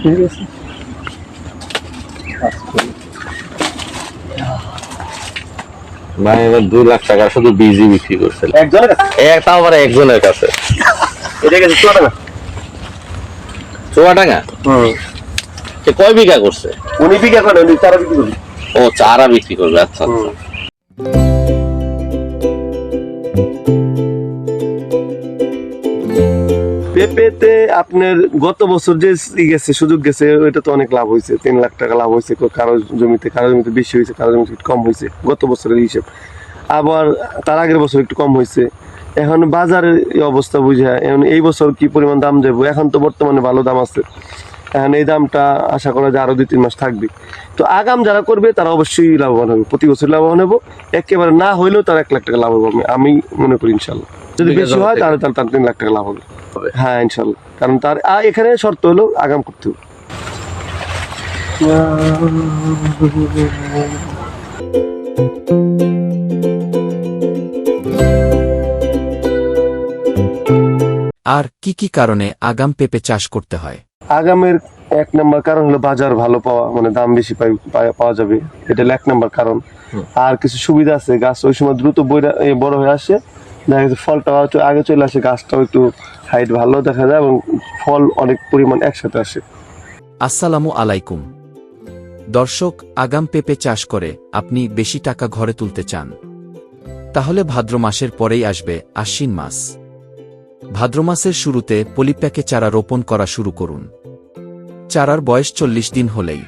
ঠিক আছে ভাই এবার দুই লাখ টাকা শুধু বীজই বিক্রি করছিল একজনের? কাছে এক তাও আবার একজনের কাছে। এটা গেছে চুয়াডাঙ্গা। হুম। সে কয় বিঘা করছে? উনি বিঘা করে উনি চারা বিক্রি করবে। ও চারা বিক্রি করবে আচ্ছা আচ্ছা। পেঁপেতে আপনার গত বছর যে ই গেছে সুযোগ গেছে ওইটা তো অনেক লাভ হয়েছে তিন লাখ টাকা লাভ হয়েছে কারও জমিতে কারও জমিতে বেশি হয়েছে কারও জমিতে কম হয়েছে গত বছরের হিসেব। আবার তার আগের বছর একটু কম হয়েছে এখন বাজারের অবস্থা বুঝে এখন এই বছর কি পরিমাণ দাম দেবো? এখন তো বর্তমানে ভালো দাম আছে। এখন এই দামটা আশা করা যায় আরও দুই তিন মাস থাকবে। তো আগাম যারা করবে তারা অবশ্যই লাভবান হবে। প্রতি বছর লাভবান হব। একেবারে না হইলেও তারা এক লাখ টাকা লাভ হবে আমি- আমি মনে করি ইনশাল্লাহ। যদি বেশি হয় তাহলে তার তার তিন লাখ টাকা লাভ হবে। হ্যাঁ ইনশাল্লাহ। কারণ তার এখানে শর্ত হলো আগাম করতে হবে। আর কি কি কারণে আগাম পেঁপে চাষ করতে হয়? আগামের এক নম্বর কারণ হলো বাজার ভালো পাওয়া মানে দাম বেশি পাওয়া যাবে। এটা হলো এক নম্বর কারণ। আর কিছু সুবিধা আছে গাছ ওই সময় দ্রুত বড় হয়ে আসে। দেখা গেছে ফলটা আগে চলে আসে গাছটাও একটু হাইট ভালো দেখা যায় এবং ফল অনেক পরিমাণ একসাথে আসে। আসসালামু আলাইকুম। দর্শক, আগাম পেঁপে চাষ করে আপনি বেশি টাকা ঘরে তুলতে চান। তাহলে ভাদ্র মাসের পরেই আসবে আশ্বিন মাস। ভাদ্র মাসের শুরুতে পলিপ্যাকে চারা রোপণ করা শুরু করুন। চারার বয়স চল্লিশ দিন হলেই।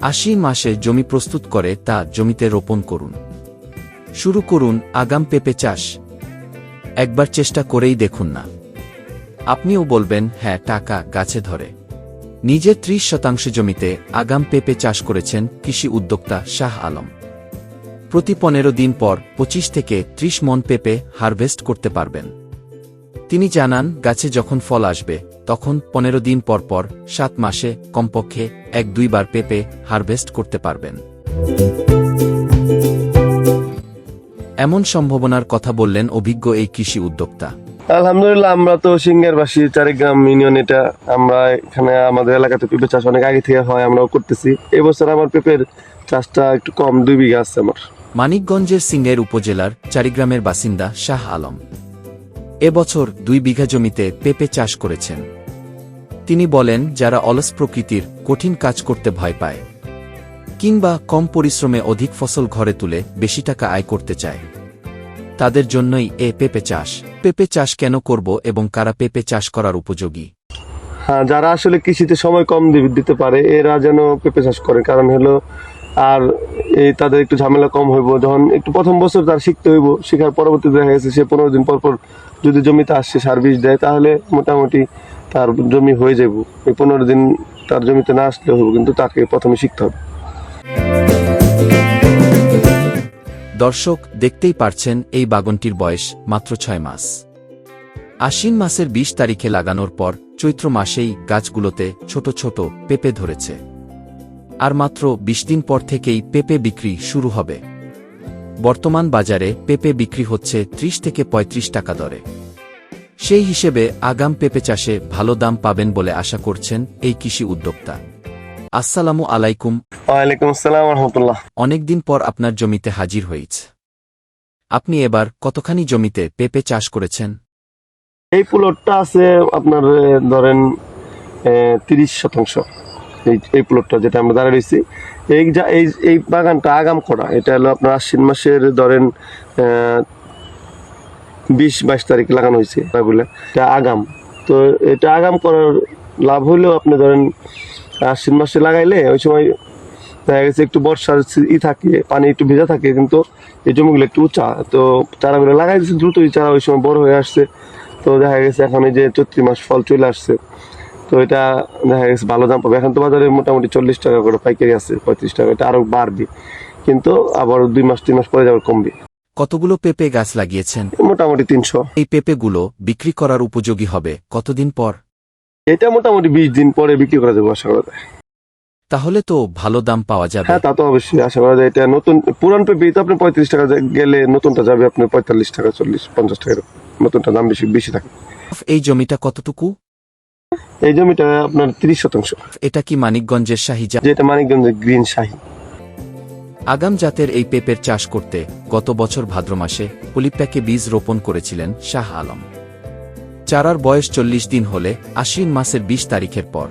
আশ্বিন মাসে জমি প্রস্তুত করে তা জমিতে রোপণ করুন। শুরু করুন আগাম পেঁপে চাষ। একবার চেষ্টা করেই দেখুন না। আপনিও বলবেন হ্যাঁ টাকা গাছে ধরে। নিজের ত্রিশ শতাংশ জমিতে আগাম পেঁপে চাষ করেছেন কৃষি উদ্যোক্তা শাহ আলম। প্রতি পনেরো দিন পর পঁচিশ থেকে ত্রিশ মন পেঁপে হারভেস্ট করতে পারবেন। তিনি জানান, গাছে যখন ফল আসবে, তখন পনেরো দিন পর পর সাত মাসে কমপক্ষে এক দুইবার পেঁপে হারভেস্ট করতে পারবেন। এমন সম্ভাবনার কথা বললেন অভিজ্ঞ এই কৃষি উদ্যোক্তা। আলহামদুলিল্লাহ, আমরা তো সিঙ্গারবাসী, চারিগ্রাম ইউনিয়ন এটা। আমরা এখানে আমাদের এলাকাতে পেঁপে চাষ অনেক আগে থেকে হয়, আমরাও করতেছি। এবছর আমার পেঁপের চাষটা একটু কম, দুই বিঘা আছে আমার। মানিকগঞ্জের সিঙ্গের উপজেলার চারিগ্রামের বাসিন্দা শাহ আলম। এবছর দুই বিঘা জমিতে পেঁপে চাষ করেছেন। তিনি বলেন, যারা অলস প্রকৃতির, কঠিন কাজ করতে ভয় পায়, কিংবা কম পরিশ্রমে অধিক ফসল ঘরে তুলে বেশি টাকা আয় করতে চায়। তাদের জন্যই এ পেঁপে চাষ। পেঁপে চাষ কেন করব এবং কারা পেঁপে চাষ করার উপযোগী? হ্যাঁ যারা আসলে কৃষিতে সময় কম দিতে পারে, এরা যেন পেঁপে চাষ করে। কারণ হলো, আর এই তাদের একটু ঝামেলা কম হইব। যখন একটু প্রথম বছর তার শিখতে হইব, শেখার পরবর্তীতে দেখা গেছে সে পনেরো দিন পর পর যদি জমিতে আসছে সার বীজ দেয়, তাহলে মোটামুটি তার জমি হয়ে যাব এই পনেরো দিন তার জমিতে না আসলে হইব, কিন্তু তাকে প্রথমে শিখতে হবে। দর্শক দেখতেই পারছেন এই বাগনটির বয়স মাত্র ছয় মাস। আশ্বিন মাসের ২০ তারিখে লাগানোর পর চৈত্র মাসেই গাছগুলোতে ছোট ছোট পেঁপে ধরেছে। আর মাত্র ২০ দিন পর থেকেই পেঁপে বিক্রি শুরু হবে। বর্তমান বাজারে পেঁপে বিক্রি হচ্ছে ৩০ থেকে ৩৫ টাকা দরে। সেই হিসেবে আগাম পেঁপে চাষে ভালো দাম পাবেন বলে আশা করছেন এই কৃষি উদ্যোক্তা। আসসালামু আলাইকুম। ওয়ালাইকুম আসসালাম রহমতুল্লাহ। অনেকদিন পর আপনার জমিতে হাজির হয়েছে। আপনি এবার কতখানি জমিতে পেঁপে চাষ করেছেন? এই প্লটটা আছে আপনার ধরেন তিরিশ শতাংশ। এই এই প্লটটা যেটা আমরা দাঁড়িয়ে রয়েছি এই যা এই এই বাগানটা আগাম করা এটা হলো আপনার আশ্বিন মাসের ধরেন বিশ বাইশ তারিখ লাগানো হয়েছে এটা আগাম। তো এটা আগাম করার লাভ হলেও আপনি ধরেন আশ্বিন মাসে লাগাইলে ওই সময় দেখা গেছে একটু বর্ষার ই থাকে পানি একটু ভেজা থাকে কিন্তু এই জমিগুলো একটু উঁচা। তো চারাগুলো লাগাই দিচ্ছে দ্রুত এই চারা ওই সময় বড় হয়ে আসছে। তো দেখা গেছে এখন এই যে চৈত্রি মাস ফল চলে আসছে। তো এটা দেখা গেছে ভালো দাম পাবে। এখন তো বাজারে মোটামুটি চল্লিশ টাকা করে পাইকারি আছে পঁয়ত্রিশ টাকা এটা আরও বাড়বে। কিন্তু আবার দুই মাস তিন মাস পরে যাবার কমবে। কতগুলো পেঁপে গাছ লাগিয়েছেন? মোটামুটি তিনশো। এই পেঁপেগুলো বিক্রি করার উপযোগী হবে কতদিন পর? এটা মোটামুটি বিশ দিন পরে বিক্রি করা যাবে আশা করা যায়। তাহলে তো ভালো দাম পাওয়া যাবে। হ্যাঁ তা তো অবশ্যই আশা করা যায়। এটা নতুন পুরান পেঁপে তো আপনি পঁয়ত্রিশ টাকা গেলে নতুনটা যাবে আপনি পঁয়তাল্লিশ টাকা চল্লিশ পঞ্চাশ টাকা এরকম। নতুনটা দাম বেশি বেশি থাকে। এই জমিটা কতটুকু? এই জমিটা আপনার তিরিশ শতাংশ। এটা কি মানিকগঞ্জের শাহী জাত যেটা মানিকগঞ্জের গ্রিন শাহী। আগাম জাতের এই পেঁপের চাষ করতে গত বছর ভাদ্র মাসে পলিপ্যাকে বীজ রোপণ করেছিলেন শাহ আলম। চারার বয়স চল্লিশ দিন হলে আশ্বিন মাসের বিশ তারিখের পর।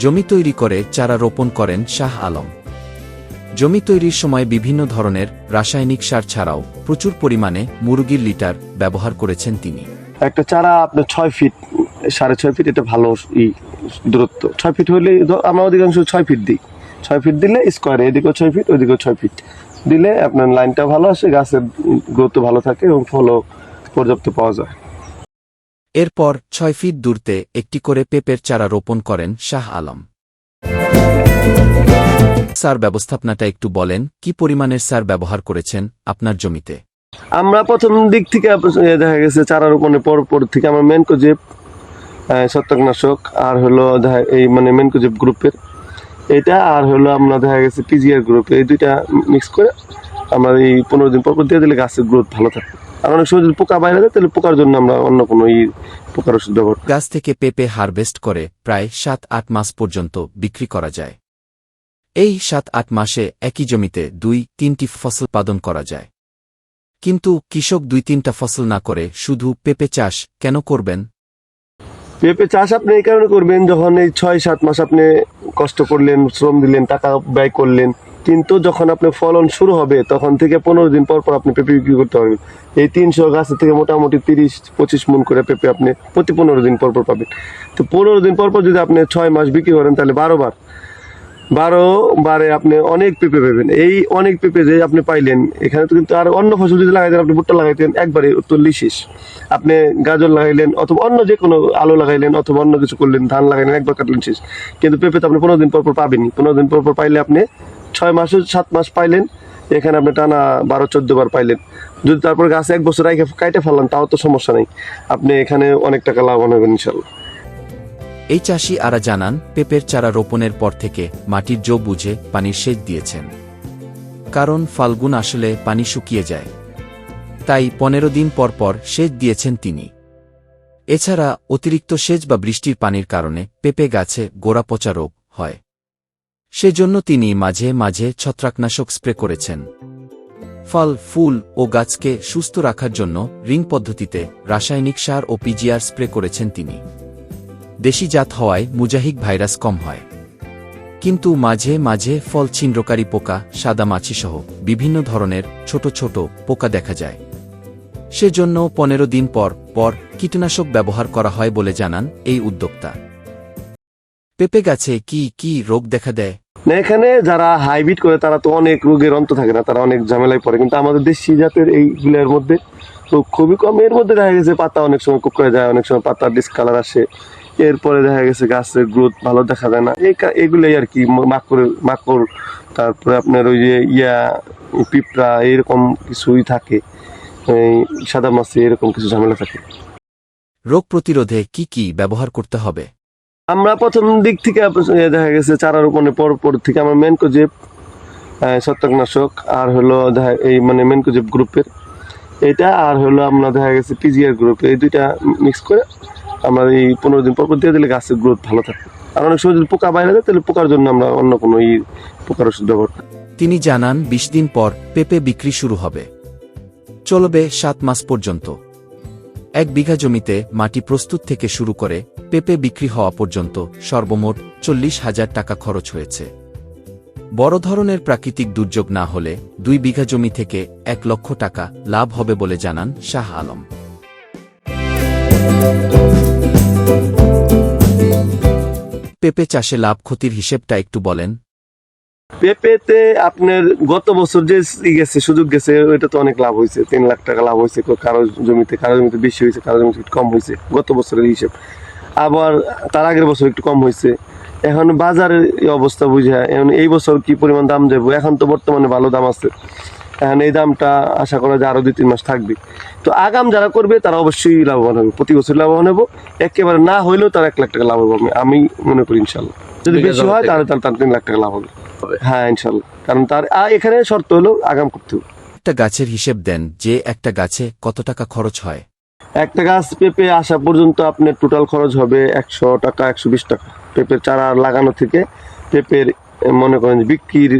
জমি তৈরি করে চারা রোপণ করেন শাহ আলম। জমি তৈরির সময় বিভিন্ন ধরনের রাসায়নিক সার ছাড়াও প্রচুর পরিমাণে মুরগির লিটার ব্যবহার করেছেন তিনি। একটা চারা আপনার ছয় ফিট, সাড়ে ছয় ফিট, এটা ভালো দূরত্ব। ছয় ফিট হলে আমরা অধিকাংশ ছয় ফিট দিই। ছয় ফিট দিলে স্কোয়ারে এদিকেও ছয় ফিট ওইদিকেও ছয় ফিট। দিলে আপনার লাইনটা ভালো আসে, গাছের গ্রোথ ভালো থাকে এবং ফলও পর্যাপ্ত পাওয়া যায়। এরপর ছয় ফিট দূরতে একটি করে পেঁপের চারা রোপণ করেন শাহ আলম। সার ব্যবস্থাপনাটা একটু বলেন, কি পরিমাণের সার ব্যবহার করেছেন আপনার জমিতে? আমরা প্রথম দিক থেকে দেখা গেছে চারা রোপণের পর পর থেকে আমরা মেনকোজেব ছত্রাকনাশক, আর হলো এই মানে মেনকোজেব গ্রুপের। এটা আর হলো আমরা দেখা গেছে পিজিআর গ্রুপ এই দুইটা মিক্স করে আমরা এই পনেরো দিন পর পর দিয়ে দিলে গাছের গ্রোথ ভালো থাকে অনেক সময় যদি পোকা বাইরে তাহলে পোকার জন্য আমরা অন্য কোনো ই পোকার ওষুধ ব্যবহার গাছ থেকে পেঁপে হারভেস্ট করে প্রায় সাত আট মাস পর্যন্ত বিক্রি করা যায়। এই সাত আট মাসে একই জমিতে দুই তিনটি ফসল উৎপাদন করা যায়। কিন্তু কৃষক দুই তিনটা ফসল না করে শুধু পেঁপে চাষ কেন করবেন? পেঁপে চাষ আপনি এই কারণে করবেন যখন এই ছয়, সাত মাস আপনি কষ্ট করলেন, শ্রম দিলেন, টাকা ব্যয় করলেন, কিন্তু যখন আপনি ফলন শুরু হবে, তখন থেকে পনেরো দিন পর পর আপনি পেঁপে বিক্রি করতে পারবেন। এই তিনশো গাছ থেকে মোটামুটি তিরিশ, পঁচিশ মন করে পেঁপে আপনি প্রতি পনেরো দিন পর পর পাবেন। তো পনেরো দিন পর পর যদি আপনি ছয় মাস বিক্রি করেন, তাহলে বারো বার বারো আপনি অনেক পেঁপে পাবেন। এই অনেক পেঁপে যে আপনি পাইলেন, এখানে তো কিন্তু আর অন্য ফসল যদি লাগাইতেন, আপনি ভুট্টা লাগাইতেন, একবারে তুললি শেষ আপনি গাজর লাগাইলেন অথবা অন্য যে কোনো আলু লাগাইলেন অথবা অন্য কিছু করলেন, ধান লাগাইলেন, একবার কাটলেন শেষ। কিন্তু পেঁপে তো আপনি পনেরো দিন পর পর পাবেনই। পনেরো দিন পর পর পাইলে আপনি ছয় মাসে, সাত মাস পাইলেন, এখানে আপনি টানা বারো, চোদ্দ বার পাইলেন। যদি তারপর গাছে এক বছর আগে কাইটে ফেললেন, তাও তো সমস্যা নেই। আপনি এখানে অনেক টাকা লাভবান হবেন, ইনশাল্লাহ। এই চাষি আরা জানান, পেঁপের চারা রোপণের পর থেকে মাটির জো বুঝে পানির সেচ দিয়েছেন। কারণ ফাল্গুন আসলে পানি শুকিয়ে যায়। তাই পনেরো দিন পর পর সেচ দিয়েছেন তিনি। এছাড়া অতিরিক্ত সেচ বা বৃষ্টির পানির কারণে পেঁপে গাছে গোড়া পচা রোগ হয়। সেজন্য তিনি মাঝে মাঝে ছত্রাকনাশক স্প্রে করেছেন। ফল, ফুল ও গাছকে সুস্থ রাখার জন্য রিং পদ্ধতিতে রাসায়নিক সার ও পিজিআর স্প্রে করেছেন তিনি। দেশি জাত হওয়ায় মুজাহিক ভাইরাস কম হয়। কিন্তু মাঝে মাঝে ফল ছিন্দ্রকারী পোকা, সাদা মাছিসহ বিভিন্ন ধরনের ছোট ছোট পোকা দেখা যায়। সেজন্য পনেরো দিন পর পর কীটনাশক ব্যবহার করা হয় বলে জানান এই উদ্যোক্তা। পেঁপে গাছে কি কি রোগ দেখা দেয়? না, এখানে যারা হাইব্রিড করে, তারা তো অনেক রোগের অন্ত থাকে না, তারা অনেক ঝামেলায় পড়ে। কিন্তু আমাদের দেশি জাতের এইগুলোর মধ্যে তো খুবই কম। এর মধ্যে দেখা গেছে পাতা অনেক সময় কুকড়ে যায়, অনেক সময় পাতা ডিসকালার আসে। এরপরে দেখা গেছে গাছের গ্রোথ ভালো দেখা যায় না। এই এগুলোই আর কি মাকড় মাকড় তারপরে আপনার ওই যে ইয়া পিঁপড়া এরকম কিছুই থাকে। সাদা মাছে এরকম কিছু ঝামেলা থাকে। রোগ প্রতিরোধে কি কি ব্যবহার করতে হবে? আমরা প্রথম দিক থেকে দেখা গেছে চারা রোপণের পর পর থেকে আমরা মেনকোজেব ছত্রাকনাশক আর হলো দেখা এই মানে মেনকোজেব গ্রুপের এটা আর হলো আমরা দেখা গেছে পিজিআর গ্রুপ এই দুইটা মিক্স করে আমরা এই পনেরো দিন পর দিয়ে দিলে গাছের গ্রোথ ভালো থাকে আর অনেক সময় যদি পোকা বাইরে যায়, তাহলে পোকার জন্য আমরা অন্য কোনো ই পোকার ওষুধ ব্যবহার করি। তিনি জানান, বিশ দিন পর পেঁপে বিক্রি শুরু হবে। চলবে সাত মাস পর্যন্ত। এক বিঘা জমিতে মাটি প্রস্তুত থেকে শুরু করে পেঁপে বিক্রি হওয়া পর্যন্ত সর্বমোট চল্লিশ হাজার টাকা খরচ হয়েছে। বড় ধরনের প্রাকৃতিক দুর্যোগ না হলে দুই বিঘা জমি থেকে এক লক্ষ টাকা লাভ হবে বলে জানান শাহ আলম। পেঁপে চাষে লাভ ক্ষতির হিসেবটা একটু বলেন। পেঁপেতে আপনার গত বছর যে গেছে, সুযোগ গেছে, ওইটা তো অনেক লাভ হয়েছে, তিন লাখ টাকা লাভ হয়েছে কারও জমিতে কারও জমিতে বেশি হয়েছে, কারও জমিতে কম হয়েছে, গত বছরের হিসেব। আবার তার আগের বছর একটু কম হয়েছে। এখন বাজারের অবস্থা বুঝে, এখন এই বছর কি পরিমাণ দাম যাব এখন তো বর্তমানে ভালো দাম আছে। এখন এই দামটা আশা করা যায় আরও দুই, তিন মাস থাকবে। তো আগাম যারা করবে তারা অবশ্যই লাভবান হবে। প্রতি বছর লাভবান হব। একেবারে না হইলেও তারা এক লাখ টাকা লাভ হবে আমি মনে করি ইনশাল্লাহ যদি বেশি হয় তাহলে তার তার তিন লাখ টাকা লাভ হবে। হ্যাঁ ইনশাল্লাহ কারণ তার এখানে শর্ত হলো আগাম করতে হবে। একটা গাছের হিসেব দেন যে একটা গাছে কত টাকা খরচ হয়। একটা গাছ পেঁপে আসা পর্যন্ত আপনার টোটাল খরচ হবে একশো টাকা একশো বিশ টাকা। পেঁপের চারা লাগানো থেকে পেঁপের মনে করেন যে বিক্রির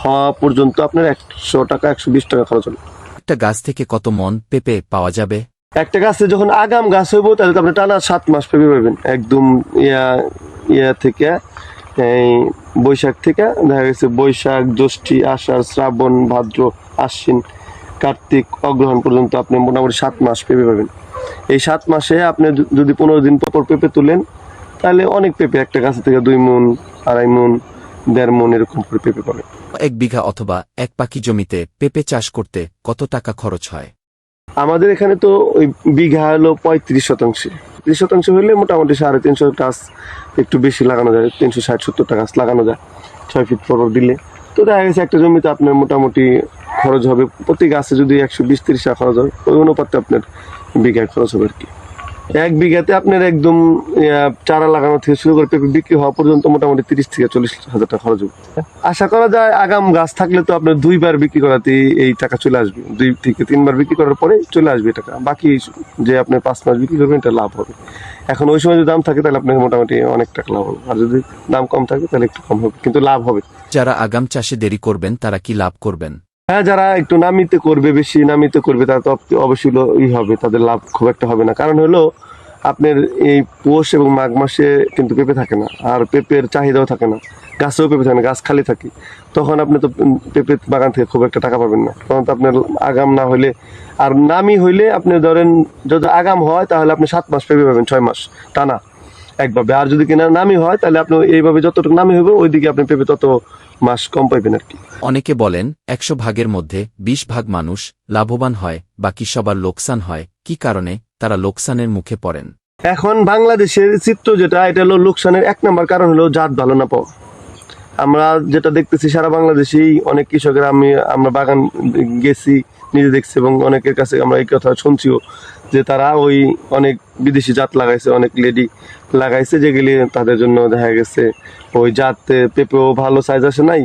হওয়া পর্যন্ত আপনার একশো টাকা একশো বিশ টাকা খরচ হবে। একটা গাছ থেকে কত মন পেঁপে পাওয়া যাবে? একটা গাছে যখন আগাম গাছ হইব, তাহলে তো আপনি টানা সাত মাস পেঁপে পাবেন। একদম ইয়া ইয়া থেকে, এই বৈশাখ থেকে, দেখা গেছে বৈশাখ, জ্যৈষ্ঠী, আষাঢ়, শ্রাবণ, ভাদ্র, আশ্বিন, কার্তিক অগ্রহণ পর্যন্ত আপনি মোটামুটি সাত মাস পেঁপে পাবেন। এই সাত মাসে আপনি যদি পনেরো দিন পর পেঁপে তুলেন, তাহলে অনেক পেঁপে একটা গাছ থেকে দুই মন, আড়াই মন দেড় মন এরকম করে পেঁপে পাবেন এক বিঘা অথবা এক পাকি জমিতে পেঁপে চাষ করতে কত টাকা খরচ হয়? আমাদের এখানে তো ওই বিঘা হলো পঁয়ত্রিশ শতাংশে। ত্রিশ শতাংশ হলে মোটামুটি সাড়ে তিনশো গাছ একটু বেশি লাগানো যায় তিনশো ষাট সত্তরটা গাছ লাগানো যায় ছয় ফিট পর পর দিলে। তো দেখা গেছে একটা জমিতে আপনার মোটামুটি খরচ হবে প্রতি গাছে যদি একশো বিশ তিরিশ টাকা খরচ হয় ওই অনুপাতে আপনার বিঘায় খরচ হবে আর কি। এক বিঘাতে আপনার একদম চারা লাগানো থেকে শুরু করে বিক্রি হওয়া পর্যন্ত মোটামুটি তিরিশ থেকে চল্লিশ হাজার টাকা খরচ হবে। আশা করা যায় আগাম গাছ থাকলে তো আপনার দুইবার বিক্রি করাতে এই টাকা চলে আসবে। দুই থেকে তিনবার বিক্রি করার পরে চলে আসবে টাকা। বাকি যে আপনি পাঁচ মাস বিক্রি করবেন, এটা লাভ হবে। এখন ওই সময় যদি দাম থাকে, তাহলে আপনার মোটামুটি অনেক টাকা লাভ হবে। আর যদি দাম কম থাকে, তাহলে একটু কম হবে, কিন্তু লাভ হবে। যারা আগাম চাষে দেরি করবেন, তারা কি লাভ করবেন? হ্যাঁ যারা একটু নামিতে করবে বেশি নামিতে করবে তারা তো অবশ্যই ই হবে তাদের লাভ খুব একটা হবে না। কারণ হলো আপনার এই পৌষ এবং মাঘ মাসে কিন্তু পেঁপে থাকে না আর পেঁপের চাহিদাও থাকে না গাছেও পেঁপে থাকে না গাছ খালি থাকে। তখন আপনি তো উম, পেঁপে বাগান থেকে খুব একটা টাকা পাবেন না। তখন তো আপনার আগাম না হলে আর নামি হইলে আপনি ধরেন যদি আগাম হয় তাহলে আপনি সাত মাস পেঁপে পাবেন ছয় মাস টানা একভাবে। আর যদি কিনা নামি হয় তাহলে আপনি এইভাবে যতটুকু নামি হবে ওইদিকে আপনি পেঁপে তত মাস কম পাইবেন আর কি। অনেকে বলেন একশো ভাগের মধ্যে ২০ ভাগ মানুষ লাভবান হয় বা বাকি সবার লোকসান হয়। কি কারণে? তারা লোকসানের মুখে পড়েন। এখন বাংলাদেশের চিত্র যেটা এটা হলো লোকসানের এক নম্বর কারণ হলো জাত ভালো না পাওয়া। আমরা যেটা দেখতেছি সারা বাংলাদেশেই অনেক কৃষকের আমি আমরা বাগান গেছি নিজে দেখছি এবং অনেকের কাছে আমরা এই কথা শুনছিও যে তারা ওই অনেক বিদেশি জাত লাগাইছে অনেক লেডি লাগাইছে যেগুলি তাদের জন্য দেখা গেছে ওই জাত পেঁপেও ভালো সাইজ আসে নাই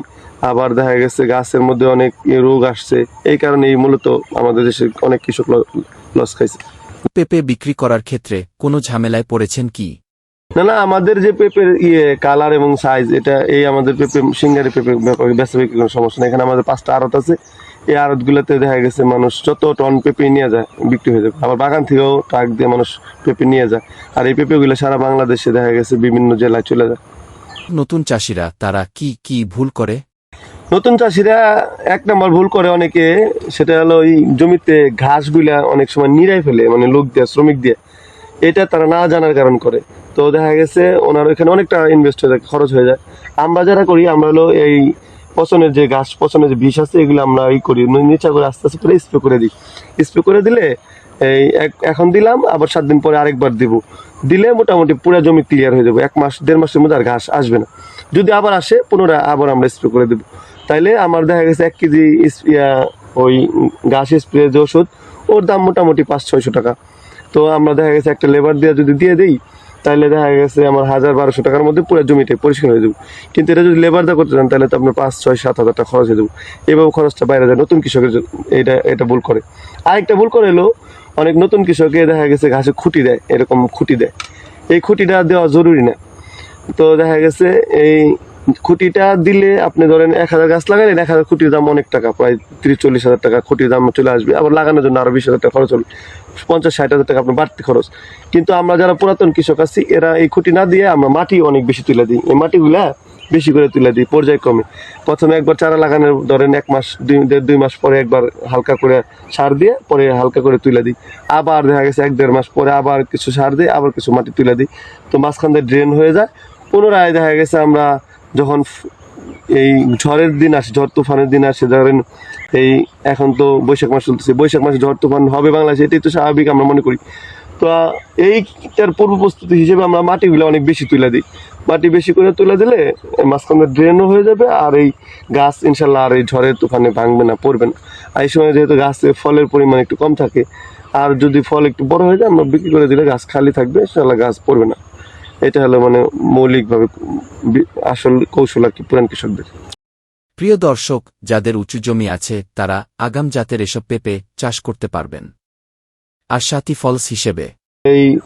আবার দেখা গেছে গাছের মধ্যে অনেক রোগ আসছে। এই কারণেই মূলত আমাদের দেশে অনেক কৃষক লস খাইছে। পেঁপে বিক্রি করার ক্ষেত্রে কোনো ঝামেলায় পড়েছেন কি? না না আমাদের যে পেঁপের ইয়ে কালার এবং সাইজ এটা এই আমাদের পেঁপে সিঙ্গারি পেঁপে ব্যাপারে বেচা বিক্রি কোনো সমস্যা নেই। এখানে আমাদের পাঁচটা আড়ত আছে। এই আড়ত গুলোতে দেখা গেছে মানুষ যত টন পেঁপে নিয়ে যায় বিক্রি হয়ে যাবে। আবার বাগান থেকেও ট্রাক দিয়ে মানুষ পেঁপে নিয়ে যায়। আর এই পেঁপেগুলো সারা বাংলাদেশে দেখা গেছে বিভিন্ন জেলায় চলে যায়। নতুন চাষিরা তারা কি কি ভুল করে? নতুন চাষিরা এক নম্বর ভুল করে অনেকে সেটা হলো ওই জমিতে ঘাসগুলা অনেক সময় নিরাই ফেলে মানে লোক দিয়ে শ্রমিক দিয়ে। এটা তারা না জানার কারণ করে। তো দেখা গেছে ওনার ওইখানে অনেকটা ইনভেস্ট হয়ে যায় খরচ হয়ে যায়। আমরা যারা করি আমরা হলো এই পচনের যে ঘাস, পচনের যে বিষ আছে, এগুলো আমরা ই করি। নিচা করে আস্তে আস্তে করে স্প্রে করে দিই। স্প্রে করে দিলে এই এখন দিলাম, আবার সাত দিন পরে আরেকবার দিব। দিলে মোটামুটি পুরো জমি ক্লিয়ার হয়ে যাবে। এক মাস, দেড় মাসের মধ্যে আর ঘাস আসবে না। যদি আবার আসে, পুনরায় আবার আমরা স্প্রে করে দেবো। তাইলে আমার দেখা গেছে এক কেজি ওই ঘাস স্প্রে যে ওষুধ, ওর দাম মোটামুটি পাঁচ, ছয়শো টাকা। তো আমরা দেখা গেছে একটা লেবার দিয়ে যদি দিয়ে দিই তাহলে দেখা গেছে আমার হাজার বারোশো টাকার মধ্যে পুরো জমিটাই পরিষ্কার হয়ে যাবে। কিন্তু এটা যদি লেবার দিয়ে করতে চান, তাহলে তো আপনার পাঁচ, ছয়, সাত হাজার টাকা খরচ হয়ে যাবে। এভাবে খরচটা বাইরে যায়। নতুন কৃষকের এটা এটা ভুল করে। আরেকটা ভুল করে এলো, অনেক নতুন কৃষকে দেখা গেছে ঘাসে খুঁটি দেয়, এরকম খুঁটি দেয়। এই খুঁটিটা দেওয়া জরুরি না। তো দেখা গেছে এই খুঁটিটা দিলে আপনি ধরেন এক হাজার গাছ লাগালেন, এক হাজার খুঁটির দাম অনেক টাকা, প্রায় তিরিশ, চল্লিশ হাজার টাকা খুঁটির দাম চলে আসবে। আবার লাগানোর জন্য আরও বিশ হাজার টাকা খরচ হবে পঞ্চাশ, ষাট হাজার টাকা আপনার বাড়তি খরচ। কিন্তু আমরা যারা পুরাতন কৃষক আছি, এরা এই খুঁটি না দিয়ে আমরা মাটি অনেক বেশি তুলে দিই। এই মাটিগুলা বেশি করে তুলে দিই পর্যায়ক্রমে প্রথমে একবার চারা লাগানোর ধরেন এক মাস, দুই দুই মাস পরে একবার হালকা করে সার দিয়ে পরে হালকা করে তুলে দিই। আবার দেখা গেছে এক, দেড় মাস পরে আবার কিছু সার দিয়ে আবার কিছু মাটি তুলে দিই। তো মাঝখান দিয়ে ড্রেন হয়ে যায়। পুনরায় দেখা গেছে আমরা যখন এই ঝড়ের দিন আসে, ঝড় তুফানের দিন আসে, ধরেন এই এখন তো বৈশাখ মাস চলতেছে। বৈশাখ মাসে ঝড় তুফান হবে বাংলাদেশে, এটাই তো স্বাভাবিক আমরা মনে করি। তো এইটার পূর্ব প্রস্তুতি হিসেবে আমরা মাটিগুলো অনেক বেশি তুলে দিই। মাটি বেশি করে তুলে দিলে মাঝখানে ড্রেনও হয়ে যাবে আর এই গাছ ইনশাল্লাহ আর এই ঝড়ের তুফানে ভাঙবে না, পড়বে না। আর এই সময় যেহেতু গাছে ফলের পরিমাণ একটু কম থাকে, আর যদি ফল একটু বড় হয়ে যায়, আমরা বিক্রি করে দিলে গাছ খালি থাকবে, ইনশাল্লাহ গাছ পড়বে না। এটা হলো মানে মৌলিকভাবে আসল কৌশল আর কি পুরান কৃষকদের। প্রিয় দর্শক, যাদের উঁচু জমি আছে, তারা আগাম জাতের এসব পেঁপে চাষ করতে পারবেন। আর সাথী ফলস হিসেবে। এই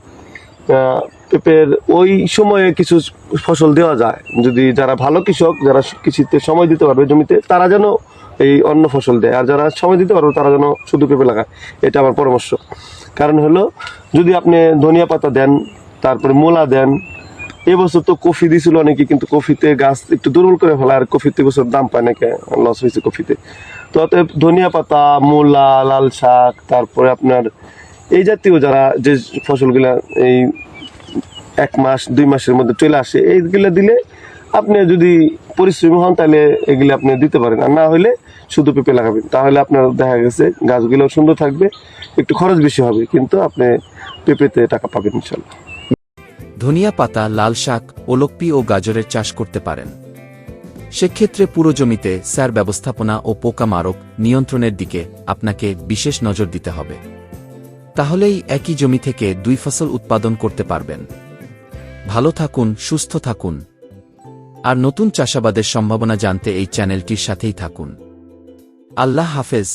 পেঁপের ওই সময়ে কিছু ফসল দেওয়া যায়। যদি যারা ভালো কৃষক, যারা কৃষিতে সময় দিতে পারবে জমিতে, তারা যেন এই অন্য ফসল দেয়। আর যারা সময় দিতে পারবে, তারা যেন শুধু পেঁপে লাগায়। এটা আমার পরামর্শ। কারণ হলো, যদি আপনি ধনিয়া পাতা দেন, তারপরে মূলা দেন এবছর তো কফি দিছিল অনেকে কিন্তু কফিতে গাছ একটু দুর্বল করে ফেলা, আর কফিতে এবছর দাম পায় নাকি লস হয়েছে কফিতে। তো অতএব ধনিয়া পাতা, মূলা, লাল শাক, তারপরে আপনার এই জাতীয় যারা যে ফসলগুলা এই এক মাস, দুই মাসের মধ্যে চলে আসে, এইগুলো দিলে আপনি যদি পরিশ্রমী হন, তাহলে এগুলো আপনি দিতে পারেন। আর না হলে শুধু পেঁপে লাগাবেন। তাহলে আপনার দেখা গেছে গাছগুলো সুন্দর থাকবে, একটু খরচ বেশি হবে, কিন্তু আপনি পেঁপেতে টাকা পাবেন ইনশাল্লাহ। ধনিয়া পাতা, লাল শাক, ওলকপি ও গাজরের চাষ করতে পারেন। সেক্ষেত্রে পুরো জমিতে স্যার ব্যবস্থাপনা ও পোকা মারক নিয়ন্ত্রণের দিকে আপনাকে বিশেষ নজর দিতে হবে। তাহলেই একই জমি থেকে দুই ফসল উৎপাদন করতে পারবেন। ভালো থাকুন, সুস্থ থাকুন। আর নতুন চাষাবাদের সম্ভাবনা জানতে এই চ্যানেলটির সাথেই থাকুন। আল্লাহ হাফেজ।